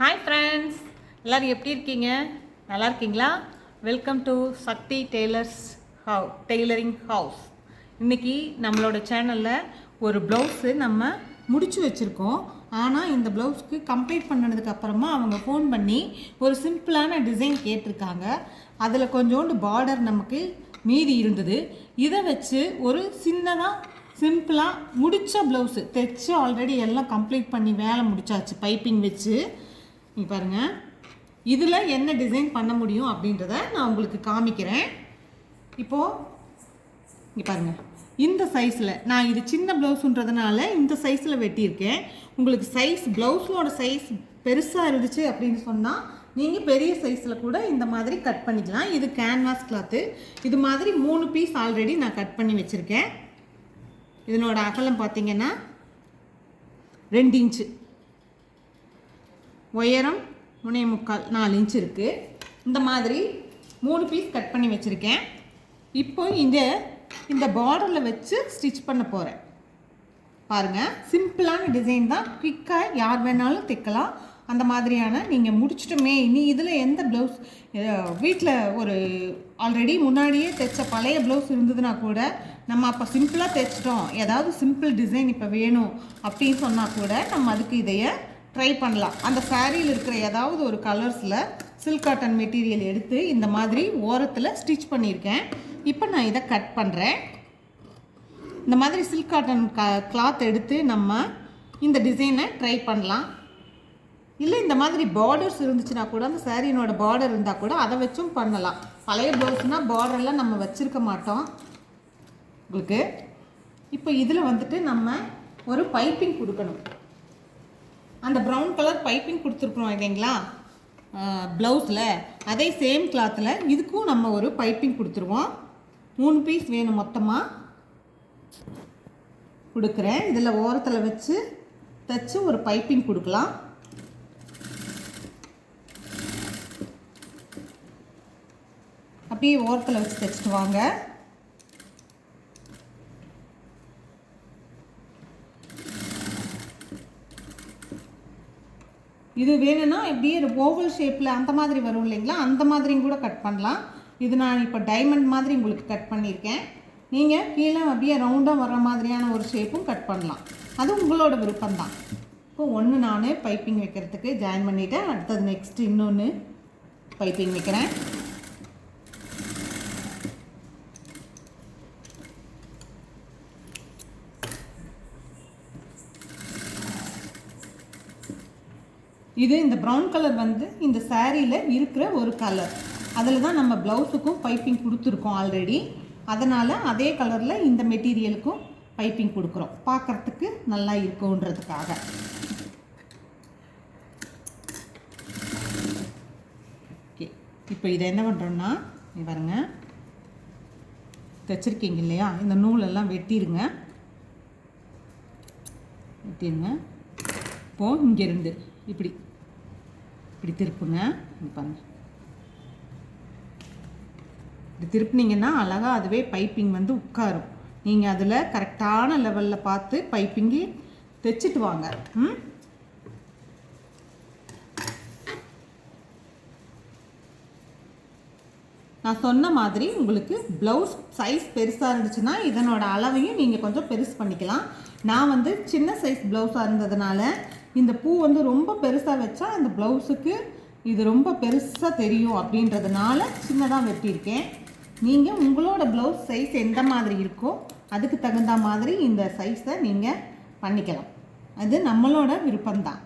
Hi friends எல்லோரும் எப்படி இருக்கீங்க? நல்லா இருக்கீங்களா? Welcome to Shakti tailors how tailoring house இன்றைக்கி நம்மளோட சேனலில் ஒரு ப்ளவுஸு நம்ம முடிச்சு வச்சுருக்கோம். ஆனால் இந்த ப்ளவுஸ்க்கு கம்ப்ளீட் பண்ணதுக்கு அப்புறமா அவங்க ஃபோன் பண்ணி ஒரு சிம்பிளான டிசைன் கேட்டிருக்காங்க. அதில் கொஞ்சோண்டு பார்டர் நமக்கு மீதி இருந்தது. இதை வச்சு ஒரு சின்னதாக சிம்பிளாக முடித்த ப்ளவுஸு தைச்சு ஆல்ரெடி எல்லாம் கம்ப்ளீட் பண்ணி வேலை முடிச்சாச்சு பைப்பிங் வச்சு. நீ பாருங்கள் இதில் என்ன டிசைன் பண்ண முடியும் அப்படின்றத நான் உங்களுக்கு காமிக்கிறேன். இப்போது இங்கே பாருங்கள் இந்த சைஸில் நான் இது சின்ன ப்ளவுஸுன்றதுனால இந்த சைஸில் வெட்டியிருக்கேன். உங்களுக்கு சைஸ் ப்ளவுஸோட சைஸ் பெருசாக இருந்துச்சு அப்படின்னு சொன்னால் நீங்கள் பெரிய சைஸில் கூட இந்த மாதிரி கட் பண்ணிக்கலாம். இது கேன்வாஸ் கிளாத்து இது மாதிரி மூணு பீஸ் ஆல்ரெடி நான் கட் பண்ணி வச்சுருக்கேன். இதனோட அகலம் பார்த்தீங்கன்னா ரெண்டு இன்ச்சு உயரம் முனைய முக்கால் நாலு இன்ச் இருக்குது இந்த மாதிரி மூணு பீஸ் கட் பண்ணி வச்சுருக்கேன். இப்போ இந்த இந்த பார்டரில் வச்சு ஸ்டிச் பண்ண போகிறேன் பாருங்கள் சிம்பிளான டிசைன் தான். குயிக்காக யார் வேணாலும் தைக்கலாம். அந்த மாதிரியான நீங்கள் முடிச்சிட்டுமே இனி இதில் எந்த ப்ளவுஸ் வீட்டில் ஒரு ஆல்ரெடி முன்னாடியே தைச்ச பழைய ப்ளவுஸ் இருந்ததுன்னா கூட நம்ம அப்போ சிம்பிளாக தைச்சிட்டோம். ஏதாவது சிம்பிள் டிசைன் இப்போ வேணும் அப்படின்னு சொன்னால் கூட நம்ம அதுக்கு இதைய ட்ரை பண்ணலாம். அந்த சாரியில் இருக்கிற ஏதாவது ஒரு கலர்ஸில் சில்க் காட்டன் மெட்டீரியல் எடுத்து இந்த மாதிரி ஓரத்தில் ஸ்டிச் பண்ணியிருக்கேன். இப்போ நான் இதை கட் பண்ணுறேன் இந்த மாதிரி சில்க் காட்டன் க கிளாத் எடுத்து நம்ம இந்த டிசைனை ட்ரை பண்ணலாம். இல்லை இந்த மாதிரி பார்டர்ஸ் இருந்துச்சுன்னா கூட அந்த சாரியினோட பார்டர் இருந்தால் கூட அதை வச்சும் பண்ணலாம். பழைய ப்ளவுஸ்னால் பார்டர்லாம் நம்ம வச்சுருக்க மாட்டோம். உங்களுக்கு இப்போ இதில் வந்துட்டு நம்ம ஒரு பைப்பிங் கொடுக்கணும். அந்த ப்ரௌன் கலர் பைப்பிங் கொடுத்துருக்குறோம் இல்லைங்களா? ப்ளவுஸில் அதே சேம் கிளாத்தில் இதுக்கும் நம்ம ஒரு பைப்பிங் கொடுத்துருவோம். மூணு பீஸ் வேணும் மொத்தமாக கொடுக்குறேன். இதில் ஓரத்தில் வச்சு தைச்சு ஒரு பைப்பிங் கொடுக்கலாம். அப்படியே ஓரத்தில் வச்சு தைச்சிட்டு வாங்க. இது வேணும்னா இப்படியே ஓவல் ஷேப்பில் அந்த மாதிரி வரும் இல்லைங்களா? அந்த மாதிரியும் கூட கட் பண்ணலாம். இது நான் இப்போ டைமண்ட் மாதிரி உங்களுக்கு கட் பண்ணியிருக்கேன். நீங்கள் கீழே அப்படியே ரவுண்டாக வர்ற மாதிரியான ஒரு ஷேப்பும் கட் பண்ணலாம். அது உங்களோட விருப்பம்தான். இப்போ ஒன்று நான் பைப்பிங் வைக்கிறதுக்கு ஜாயின் பண்ணிவிட்டேன் அடுத்தது நெக்ஸ்ட் இன்னொன்று பைப்பிங் வைக்கிறேன். இது இந்த ப்ரௌன் கலர் வந்து இந்த சாரியில் இருக்கிற ஒரு கலர் அதில் தான் நம்ம ப்ளவுஸுக்கும் பைப்பிங் கொடுத்துருக்கோம் ஆல்ரெடி அதனால் அதே கலரில் இந்த மெட்டீரியலுக்கும் பைப்பிங் கொடுக்குறோம். பார்க்குறதுக்கு நல்லா இருக்குன்றதுக்காக ஓகே இப்போ இதை என்ன பண்ணுறோன்னா நீ பாருங்க. தைச்சிருக்கீங்க இல்லையா? இந்த நூலெல்லாம் வெட்டிடுங்க வெட்டிடுங்க இப்போது இங்கேருந்து இப்படி. இப்படி திருப்புங்க. பாருங்க. இப்படி திருப்புனீங்கன்னா அழகாக அதுவே பைப்பிங் வந்து உட்காரும். நீங்கள் அதில் கரெக்டான லெவலில் பார்த்து பைப்பிங்கி தைச்சிட்டு வாங்க. ம்? நான் சொன்ன மாதிரி உங்களுக்கு ப்ளவுஸ் சைஸ் பெருசாக இருந்துச்சுன்னா இதனோட அளவையும் நீங்கள் கொஞ்சம் பெருசு பண்ணிக்கலாம். நான் வந்து சின்ன சைஸ் ப்ளவுஸாக இருந்ததுனால இந்த பூ வந்து ரொம்ப பெருசாக வச்சா இந்த ப்ளவுஸுக்கு இது ரொம்ப பெருசாக தெரியும் அப்படின்றதுனால சின்னதாக வெட்டியிருக்கேன். நீங்கள் உங்களோட ப்ளவுஸ் சைஸ் எந்த மாதிரி இருக்கோ அதுக்கு தகுந்த மாதிரி இந்த சைஸை நீங்கள் பண்ணிக்கலாம். அது நம்மளோட விருப்பம்தான்.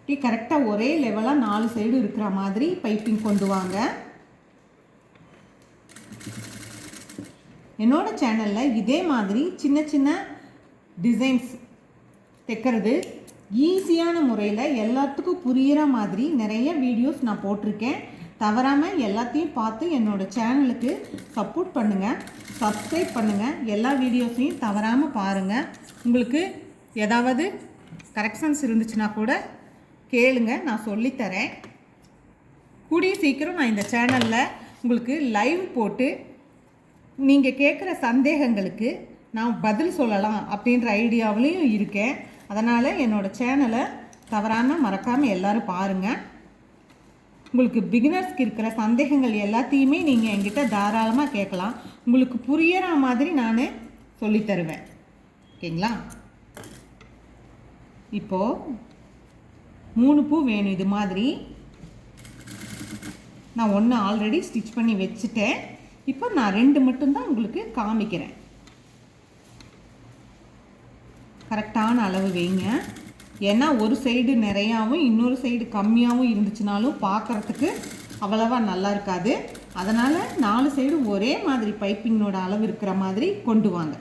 இப்படி கரெக்டாக ஒரே லெவலாக நாலு சைடு இருக்கிற மாதிரி பைப்பிங் கொண்டு வாங்க. என்னோட சேனலில் இதே மாதிரி சின்ன சின்ன டிசைன்ஸ் தைக்கிறது ஈஸியான முறையில் எல்லாத்துக்கும் புரிகிற மாதிரி நிறைய வீடியோஸ் நான் போட்டிருக்கேன். தவறாமல் எல்லாத்தையும் பார்த்து என்னோடய சேனலுக்கு சப்போர்ட் பண்ணுங்கள் சப்ஸ்கிரைப் பண்ணுங்கள் எல்லா வீடியோஸையும் தவறாமல் பாருங்கள் உங்களுக்கு ஏதாவது கரெக்ஷன்ஸ் இருந்துச்சுன்னா கூட கேளுங்க. நான் சொல்லித்தரேன். கூடிய சீக்கிரம் நான் இந்த சேனலில் உங்களுக்கு லைவ் போட்டு நீங்கள் கேட்குற சந்தேகங்களுக்கு நான் பதில் சொல்லலாம் அப்படின்ற ஐடியாவிலையும் இருக்கேன். அதனால் என்னோடய சேனலை தவறாமல் மறக்காமல் எல்லோரும் பாருங்கள் உங்களுக்கு பிகினர்ஸ்க்கு இருக்கிற சந்தேகங்கள் எல்லாத்தையுமே நீங்கள் என்கிட்ட தாராளமாக கேட்கலாம். உங்களுக்கு புரியற மாதிரி நான் சொல்லித் தருவேன். ஓகேங்களா? இப்போது மூணு பூ வேணும் இது மாதிரி. நான் ஒன்று ஆல்ரெடி ஸ்டிச் பண்ணி வச்சுட்டேன். இப்போ நான் ரெண்டு மட்டும்தான் உங்களுக்கு காமிக்கிறேன். கரெக்டான அளவு வைங்க. ஏன்னா ஒரு சைடு நிறையாவும் இன்னொரு சைடு கம்மியாகவும் இருந்துச்சுனாலும் பார்க்குறதுக்கு அவ்வளவா நல்லா இருக்காது. அதனால் நாலு சைடு ஒரே மாதிரி பைப்பிங்கோட அளவு இருக்கிற மாதிரி கொண்டு வாங்க.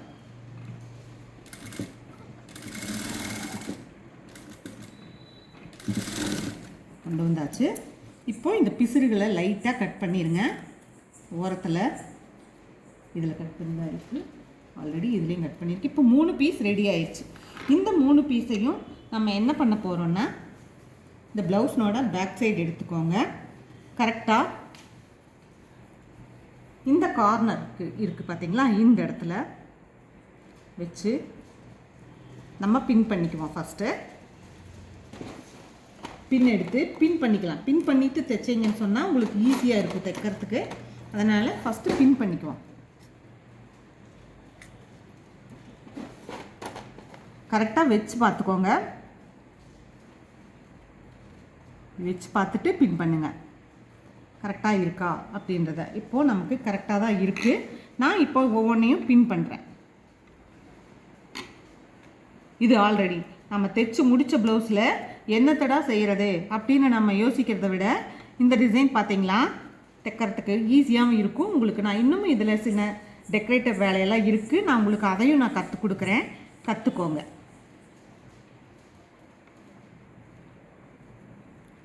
கொண்டு வந்தாச்சு. இப்போ இந்த பிசுறுகளை லைட்டாக கட் பண்ணிடுங்க ஓரத்தில் இதில் கட் பண்ணி தான் இருக்குது ஆல்ரெடி இதுலேயும் கட் பண்ணியிருக்கு. இப்போ மூணு பீஸ் ரெடி ஆயிடுச்சு இந்த மூணு பீஸையும் நம்ம என்ன பண்ண போகிறோன்னா இந்த ப்ளவுஸ்னோட பேக் சைடு எடுத்துக்கோங்க. கரெக்டாக இந்த கார்னருக்கு இருக்குது பார்த்தீங்களா இந்த இடத்துல வச்சு நம்ம பின் பண்ணிக்குவோம் ஃபஸ்ட்டு பின் எடுத்து பின் பண்ணிக்கலாம். பின் பண்ணிவிட்டு தைச்சிங்கன்னு சொன்னால் உங்களுக்கு ஈஸியாக இருக்கும் தைக்கிறதுக்கு. அதனால் ஃபஸ்ட்டு பின் பண்ணிக்குவோம். கரெக்டாக வச்சு பார்த்துக்கோங்க. வச்சு பார்த்துட்டு பின் பண்ணுங்கள் கரெக்டாக இருக்கா அப்படின்றத. இப்போது நமக்கு கரெக்டாக தான் இருக்குது நான் இப்போ ஒவ்வொன்றையும் பின் பண்ணுறேன் இது ஆல்ரெடி நம்ம தைச்சு முடித்த ப்ளவுஸில் என்னத்தடா செய்கிறது அப்படின்னு நம்ம யோசிக்கிறத விட இந்த டிசைன் பார்த்தீங்களா? தைக்கிறதுக்கு ஈஸியாகவும் இருக்கும். உங்களுக்கு நான் இன்னும் இதில் சின்ன டெக்கரேட்டிவ் வேலையெல்லாம் இருக்குது நான் உங்களுக்கு அதையும் நான் கற்றுக் கொடுக்குறேன். கற்றுக்கோங்க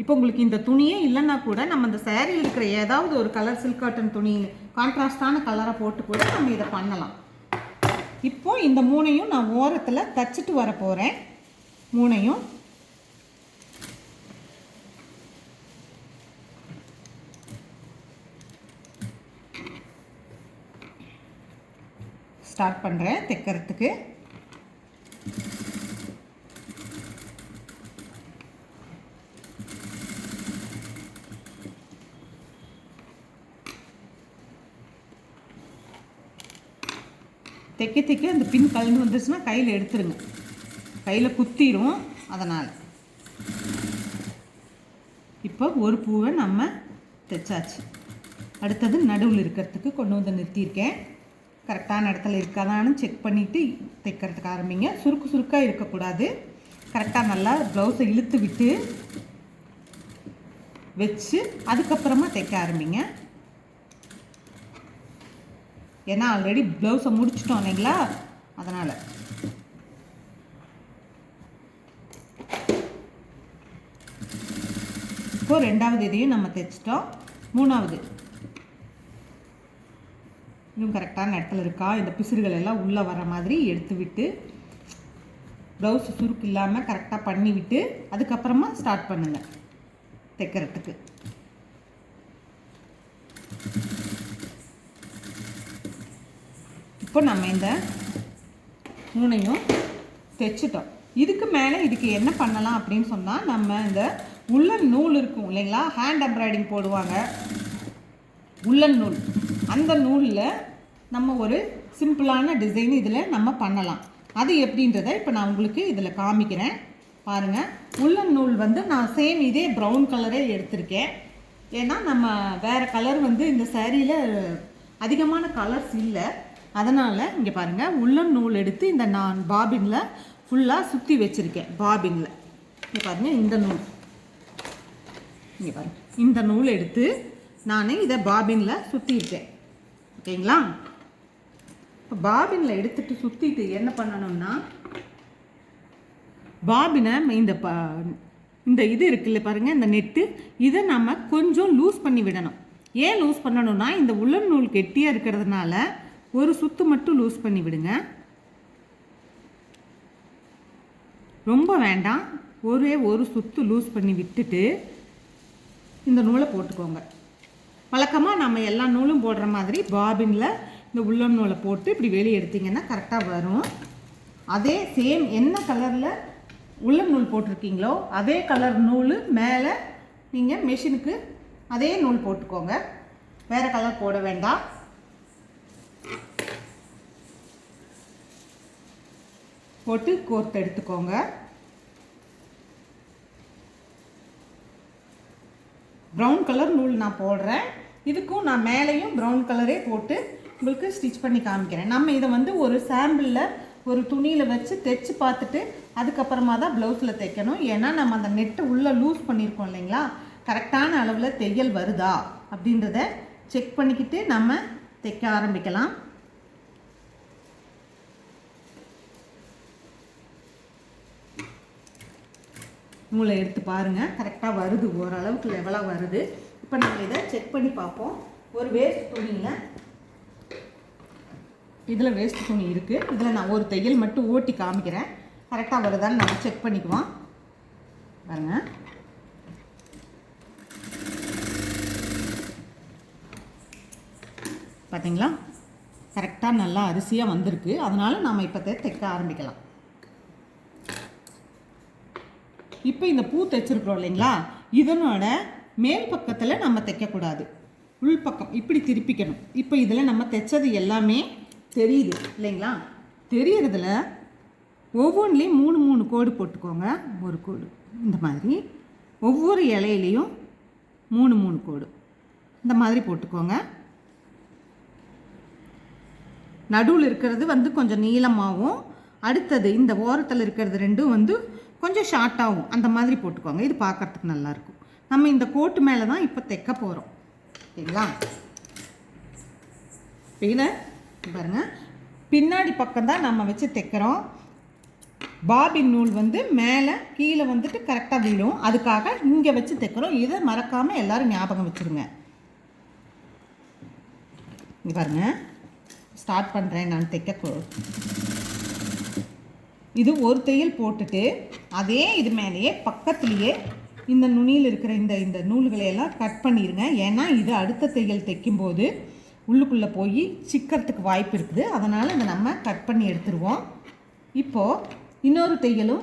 இப்போ உங்களுக்கு இந்த துணியே இல்லைன்னா கூட நம்ம இந்த சேரீயில் இருக்கிற ஏதாவது ஒரு கலர் சில்க் காட்டன் துணி கான்ட்ராஸ்டான கலரை போட்டு கூட நம்ம இதை பண்ணலாம். இப்போ இந்த மூணையும் நான் ஓரத்தில் தச்சுட்டு வர போகிறேன் மூணையும் ஸ்டார்ட் பண்ணுறேன் தைக்கிறதுக்கு. தைக்க தைக்க அந்த பின் கலந்து வந்துருச்சுன்னா கையில் எடுத்துருங்க. கையில் குத்திடும் அதனால். இப்போ ஒரு பூவை நம்ம தைச்சாச்சு. அடுத்தது நடுவில் இருக்கிறதுக்கு கொண்டு வந்து நிறுத்தியிருக்கேன். கரெக்டான இடத்துல இருக்காதான்னு செக் பண்ணிவிட்டு தைக்கிறதுக்கு ஆரம்பிங்க. சுருக்கு சுருக்காக இருக்கக்கூடாது. கரெக்டாக நல்லா ப்ளவுஸை இழுத்து விட்டு வச்சு அதுக்கப்புறமா தைக்க ஆரம்பிங்க. ஏன்னா ஆல்ரெடி ப்ளவுஸை முடிச்சிட்டோம் இல்லைங்களா? அதனால். இப்போது ரெண்டாவது இதையும் நம்ம தைச்சிட்டோம். மூணாவது. இன்னும் கரெக்டான இடத்துல இருக்கா? இந்த பிசுறுகள் எல்லாம் உள்ளே வர மாதிரி எடுத்து விட்டு ப்ளவுஸ் சுருக்கு இல்லாமல் கரெக்டாக பண்ணி விட்டு அதுக்கப்புறமா ஸ்டார்ட் பண்ணுங்கள் தைக்கிறதுக்கு. இப்போ நம்ம இந்த நூனையும் தைச்சிட்டோம். இதுக்கு மேலே இதுக்கு என்ன பண்ணலாம் அப்படின்னு சொன்னால் நம்ம இந்த உள்ளன் நூல் இருக்கும் இல்லைங்களா? ஹேண்ட் எம்ப்ராய்டிங் போடுவாங்க. உள்ளன் நூல். அந்த நூலில் நம்ம ஒரு சிம்பிளான டிசைன் இதில் நம்ம பண்ணலாம். அது எப்படின்றத இப்போ நான் உங்களுக்கு இதில் காமிக்கிறேன். பாருங்கள் உள்ளன் நூல் வந்து நான் சேம் இதே ப்ரௌன் கலரே எடுத்திருக்கேன். ஏன்னா நம்ம வேறு கலர் வந்து இந்த சேரீயில் அதிகமான கலர்ஸ் இல்லை. அதனால் இங்கே பாருங்கள் உள்ளன் நூல் எடுத்து இந்த நான் பாபினில் ஃபுல்லாக சுற்றி வச்சுருக்கேன். பாபினில். இங்கே பாருங்கள் இந்த நூல். இங்கே பாருங்கள் இந்த நூல் எடுத்து நான் இதை பாபினில் சுற்றிருக்கேன் ஓகேங்களா? இப்போ பாபினில் எடுத்துட்டு சுற்றிட்டு என்ன பண்ணணும்னா பாபினை இந்த ப இந்த இது இருக்குல்ல பாருங்கள் இந்த நெட்டு இதை நம்ம கொஞ்சம் லூஸ் பண்ணி விடணும். ஏன் லூஸ் பண்ணணும்னா இந்த உலன் நூல் கெட்டியாக இருக்கிறதுனால ஒரு சுத்து மட்டும் லூஸ் பண்ணி விடுங்க. ரொம்ப வேண்டாம் ஒரே ஒரு சுத்து லூஸ் பண்ணி விட்டுட்டு இந்த நூலை போட்டுக்கோங்க. வழக்கமாக நம்ம எல்லா நூலும் போடுற மாதிரி பாபினில் இந்த உள்ளன் நூலை போட்டு இப்படி வெளியே எடுத்திங்கன்னா கரெக்டாக வரும். அதே சேம் என்ன கலரில் உள்ளன் நூல் போட்டிருக்கீங்களோ அதே கலர் நூல் மேலே நீங்கள் மிஷினுக்கு அதே நூல் போட்டுக்கோங்க. வேறு கலர் போட வேண்டாம். போட்டு கோர்த்து எடுத்துக்கோங்க. ப்ரௌன் கலர் நூல் நான் போடுறேன். இதுக்கும் நான் மேலேயும் ப்ரௌன் கலரே போட்டு உங்களுக்கு ஸ்டிச் பண்ணி காமிக்கிறேன். நம்ம இதை வந்து ஒரு சாம்பிளில் ஒரு துணியில் வச்சு தைச்சி பார்த்துட்டு அதுக்கப்புறமா தான் ப்ளவுஸில் தைக்கணும். ஏன்னா நம்ம அந்த நெட்டை உள்ளே லூஸ் பண்ணியிருக்கோம் இல்லைங்களா? கரெக்டான அளவில் தையல் வருதா அப்படின்றத செக் பண்ணிக்கிட்டு நம்ம தைக்க ஆரம்பிக்கலாம். நூலை எடுத்து பாருங்கள் கரெக்டாக வருது. ஓரளவுக்கு லெவலாக வருது. இப்போ நம்ம இதை செக் பண்ணி பார்ப்போம். ஒரு வேஸ்ட் துணியில் இதில் வேஸ்ட் துணி இருக்குது இதில் நான் ஒரு தையல் மட்டும் ஓட்டி காமிக்கிறேன். கரெக்டாக வருதான்னு நம்ம செக் பண்ணிக்குவோம். பாருங்க. பார்த்தீங்களா கரெக்டாக நல்லா அரிசியாக வந்திருக்கு. அதனால் நம்ம இப்போ தைக்க ஆரம்பிக்கலாம். இப்போ இந்த பூ தைச்சிருக்கிறோம் இல்லைங்களா? இதனோட மேல் பக்கத்தில் நம்ம தைக்கக்கூடாது. உள் பக்கம் இப்படி திருப்பிக்கணும். இப்போ இதில் நம்ம தைச்சது எல்லாமே தெரியுது இல்லைங்களா? தெரியறதுல ஒவ்வொன்றிலையும் மூணு மூணு கோடு போட்டுக்கோங்க. ஒரு கோடு. இந்த மாதிரி. ஒவ்வொரு இலையிலையும் மூணு மூணு கோடு. இந்த மாதிரி போட்டுக்கோங்க. நடுவில் இருக்கிறது வந்து கொஞ்சம் நீளமாகவும் அடுத்தது இந்த ஓரத்தில் இருக்கிறது ரெண்டும் வந்து கொஞ்சம் ஷார்ட்டாகவும் அந்த மாதிரி போட்டுக்கோங்க. இது பார்க்குறதுக்கு நல்லாயிருக்கும் நம்ம இந்த கோட்டு மேலே தான் இப்போ தைக்க போகிறோம் சரிங்களா இதை பாருங்கள் பின்னாடி பக்கம் தான் நம்ம வச்சு தைக்கிறோம். பாபின் நூல் வந்து மேலே கீழே வந்துட்டு கரெக்டாக விழும். அதுக்காக இங்கே வச்சு தைக்கிறோம். இதை மறக்காமல் எல்லோரும் ஞாபகம் வச்சுருங்க. பாருங்க. ஸ்டார்ட் பண்ணுறேன் நான் தைக்க இது ஒரு தையல் போட்டுட்டு அதே இது மேலேயே பக்கத்துலேயே இந்த நுனியில் இருக்கிற இந்த இந்த நூல்களை எல்லாம் கட் பண்ணிடுங்க ஏன்னா இது அடுத்த தையல் தைக்கும்போது உள்ளுக்குள்ளே போய் சிக்கிறதுக்கு வாய்ப்பு இருக்குது. அதனால் இதை நம்ம கட் பண்ணி எடுத்துருவோம். இப்போது இன்னொரு தையலும்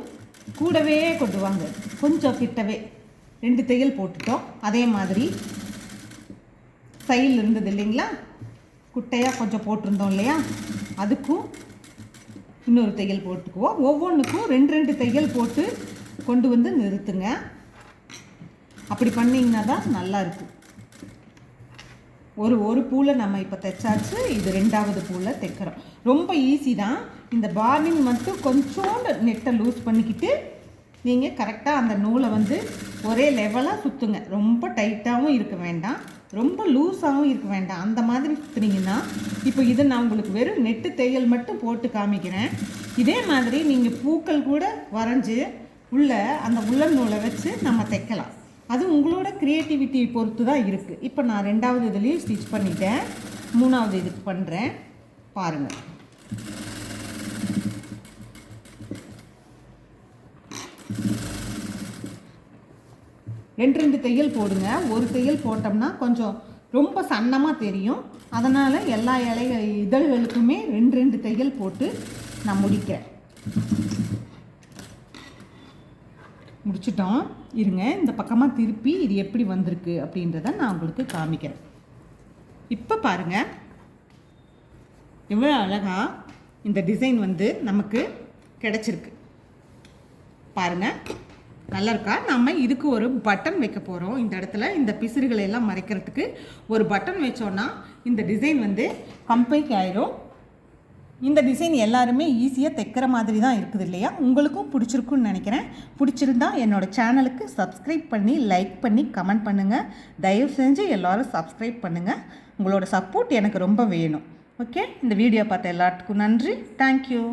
கூடவே கொண்டு வாங்க. கொஞ்சம் கிட்டவே. ரெண்டு தையல் போட்டுட்டோம். அதே மாதிரி சைடில் இருந்தது இல்லைங்களா? குட்டையாக கொஞ்சம் போட்டிருந்தோம் இல்லையா? அதுக்கும் இன்னொரு தையல் போட்டுக்குவோம். ஒவ்வொன்றுக்கும் ரெண்டு ரெண்டு தையல் போட்டு கொண்டு வந்து நிறுத்துங்க. அப்படி பண்ணிங்கன்னா தான் நல்லாயிருக்கும் ஒரு ஒரு பூவில் நம்ம இப்போ தைச்சாச்சு இது ரெண்டாவது பூவில் தைக்கிறோம். ரொம்ப ஈஸி தான். இந்த பாபின் மட்டும் கொஞ்சோண்டு நெட்டை லூஸ் பண்ணிக்கிட்டு நீங்கள் கரெக்டாக அந்த நூலை வந்து ஒரே லெவலாக சுற்றுங்க ரொம்ப டைட்டாகவும் இருக்க வேண்டாம். ரொம்ப லூஸாகவும் இருக்க வேண்டாம். அந்த மாதிரி சுற்றுனீங்கன்னா இப்போ இது நான் உங்களுக்கு வெறும் நெட்டு தையல் மட்டும் போட்டு காமிக்கிறேன். இதே மாதிரி நீங்கள் பூக்கள் கூட வரைஞ்சி உள்ள அந்த உள்ள நூலை வச்சு நம்ம தைக்கலாம். அது உங்களோட க்ரியேட்டிவிட்டி பொறுத்து தான் இருக்குது இப்போ நான் ரெண்டாவது இதுலேயும் ஸ்டிச் பண்ணிட்டேன். மூணாவது இதுக்கு பண்ணுறேன் பாருங்கள் ரெண்டு ரெண்டு தையல் போடுங்க. ஒரு தையல் போட்டோம்னா கொஞ்சம் ரொம்ப சன்னமாக தெரியும். அதனால் எல்லா இலை இதழ்களுக்குமே ரெண்டு ரெண்டு தையல் போட்டு நான் முடிக்கிறேன். முடிச்சிட்டோம். இருங்க இந்த பக்கமாக திருப்பி இது எப்படி வந்திருக்கு அப்படின்றத நான் உங்களுக்கு காமிக்கிறேன். இப்போ பாருங்கள் எவ்வளோ அழகாக இந்த டிசைன் வந்து நமக்கு கிடச்சிருக்கு. பாருங்கள் நல்லா இருக்கா? நம்ம இதுக்கு ஒரு பட்டன் வைக்க போகிறோம் இந்த இடத்துல இந்த பிசிறுகளை எல்லாம் மறைக்கிறதுக்கு ஒரு பட்டன் வச்சோன்னா இந்த டிசைன் வந்து கம்பைக்கு ஆயிரும். இந்த டிசைன் எல்லாருமே ஈஸியாக தைக்கிற மாதிரி தான் இருக்குது இல்லையா? உங்களுக்கும் பிடிச்சிருக்குன்னு நினைக்கிறேன். பிடிச்சிருந்தா என்னோடய சேனலுக்கு சப்ஸ்கிரைப் பண்ணி லைக் பண்ணி கமெண்ட் பண்ணுங்கள் தயவு செஞ்சு எல்லோரும் சப்ஸ்கிரைப் பண்ணுங்கள் உங்களோட சப்போர்ட் எனக்கு ரொம்ப வேணும். ஓகே இந்த வீடியோ பார்த்த எல்லாத்துக்கும் நன்றி. தேங்க்யூ